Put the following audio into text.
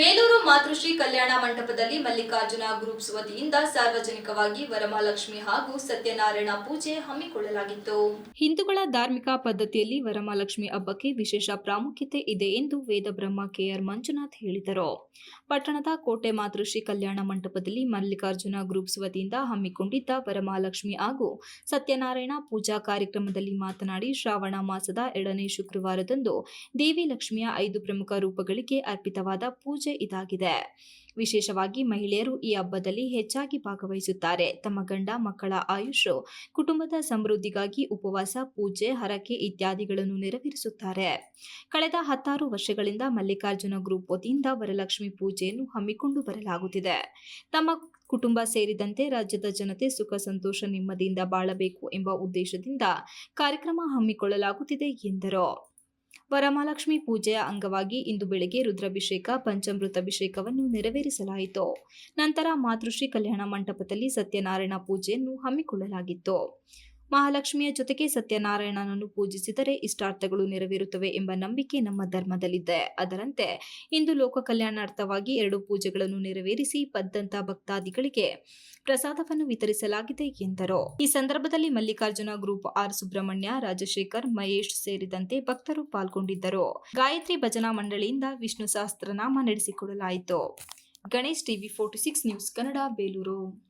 ಬೇಲೂರು ಮಾತೃಶ್ರೀ ಕಲ್ಯಾಣ ಮಂಟಪದಲ್ಲಿ ಮಲ್ಲಿಕಾರ್ಜುನ ಗ್ರೂಪ್ಸ್ ವತಿಯಿಂದ ಸಾರ್ವಜನಿಕವಾಗಿ ವರಮಹಾಲಕ್ಷ್ಮಿ ಹಾಗೂ ಸತ್ಯನಾರಾಯಣ ಪೂಜೆ ಹಮ್ಮಿಕೊಳ್ಳಲಾಗಿತ್ತು. ಹಿಂದೂಗಳ ಧಾರ್ಮಿಕ ಪದ್ಧತಿಯಲ್ಲಿ ವರಮಹಾಲಕ್ಷ್ಮಿ ಹಬ್ಬಕ್ಕೆ ವಿಶೇಷ ಪ್ರಾಮುಖ್ಯತೆ ಇದೆ ಎಂದು ವೇದಬ್ರಹ್ಮ ಕೆಆರ್ ಮಂಜುನಾಥ್ ಹೇಳಿದರು. ಪಟ್ಟಣದ ಕೋಟೆ ಮಾತೃಶ್ರೀ ಕಲ್ಯಾಣ ಮಂಟಪದಲ್ಲಿ ಮಲ್ಲಿಕಾರ್ಜುನ ಗ್ರೂಪ್ಸ್ ವತಿಯಿಂದ ಹಮ್ಮಿಕೊಂಡಿದ್ದ ವರಮಹಾಲಕ್ಷ್ಮಿ ಹಾಗೂ ಸತ್ಯನಾರಾಯಣ ಪೂಜಾ ಕಾರ್ಯಕ್ರಮದಲ್ಲಿ ಮಾತನಾಡಿ ಶ್ರಾವಣ ಮಾಸದ ಎರಡನೇ ಶುಕ್ರವಾರದಂದು ದೇವಿ ಲಕ್ಷ್ಮಿಯ ಐದು ಪ್ರಮುಖ ರೂಪಗಳಿಗೆ ಅರ್ಪಿತವಾದ ಪೂಜೆ ಇದಾಗಿದೆ. ವಿಶೇಷವಾಗಿ ಮಹಿಳೆಯರು ಈ ಹಬ್ಬದಲ್ಲಿ ಹೆಚ್ಚಾಗಿ ಭಾಗವಹಿಸುತ್ತಾರೆ. ತಮ್ಮ ಗಂಡ, ಮಕ್ಕಳ ಆಯುಷ್ ಕುಟುಂಬದ ಸಮೃದ್ಧಿಗಾಗಿ ಉಪವಾಸ, ಪೂಜೆ, ಹರಕೆ ಇತ್ಯಾದಿಗಳನ್ನು ನೆರವೇರಿಸುತ್ತಾರೆ. ಕಳೆದ ಹತ್ತಾರು ವರ್ಷಗಳಿಂದ ಮಲ್ಲಿಕಾರ್ಜುನ ಗ್ರೂಪ್ ವತಿಯಿಂದ ವರಲಕ್ಷ್ಮಿ ಪೂಜೆಯನ್ನು ಹಮ್ಮಿಕೊಂಡು ಬರಲಾಗುತ್ತಿದೆ. ತಮ್ಮ ಕುಟುಂಬ ಸೇರಿದಂತೆ ರಾಜ್ಯದ ಜನತೆ ಸುಖ, ಸಂತೋಷ, ನೆಮ್ಮದಿಯಿಂದ ಬಾಳಬೇಕು ಎಂಬ ಉದ್ದೇಶದಿಂದ ಕಾರ್ಯಕ್ರಮ ಹಮ್ಮಿಕೊಳ್ಳಲಾಗುತ್ತಿದೆ ಎಂದರು. ವರಮಹಾಲಕ್ಷ್ಮಿ ಪೂಜೆಯ ಅಂಗವಾಗಿ ಇಂದು ಬೆಳಗ್ಗೆ ರುದ್ರಾಭಿಷೇಕ ಪಂಚಾಮೃತಾಭಿಷೇಕವನ್ನು ನೆರವೇರಿಸಲಾಯಿತು. ನಂತರ ಮಾತೃಶ್ರೀ ಕಲ್ಯಾಣ ಮಂಟಪದಲ್ಲಿ ಸತ್ಯನಾರಾಯಣ ಪೂಜೆಯನ್ನು ಹಮ್ಮಿಕೊಳ್ಳಲಾಗಿತ್ತು. ಮಹಾಲಕ್ಷ್ಮಿಯ ಜೊತೆಗೆ ಸತ್ಯನಾರಾಯಣನನ್ನು ಪೂಜಿಸಿದರೆ ಇಷ್ಟಾರ್ಥಗಳು ನೆರವೇರುತ್ತವೆ ಎಂಬ ನಂಬಿಕೆ ನಮ್ಮ ಧರ್ಮದಲ್ಲಿದೆ. ಅದರಂತೆ ಇಂದು ಲೋಕ ಕಲ್ಯಾಣಾರ್ಥವಾಗಿ ಎರಡು ಪೂಜೆಗಳನ್ನು ನೆರವೇರಿಸಿ ಬದ್ದಂತ ಭಕ್ತಾದಿಗಳಿಗೆ ಪ್ರಸಾದವನ್ನು ವಿತರಿಸಲಾಗಿದೆ ಎಂದರು. ಈ ಸಂದರ್ಭದಲ್ಲಿ ಮಲ್ಲಿಕಾರ್ಜುನ ಗ್ರೂಪ್ ಆರ್ ಸುಬ್ರಹ್ಮಣ್ಯ, ರಾಜಶೇಖರ್, ಮಹೇಶ್ ಸೇರಿದಂತೆ ಭಕ್ತರು ಪಾಲ್ಗೊಂಡಿದ್ದರು. ಗಾಯತ್ರಿ ಭಜನಾ ಮಂಡಳಿಯಿಂದ Vishnu Sahasranama ನಡೆಸಿಕೊಡಲಾಯಿತು. Ganesh TV forty six news Kannada, Belur.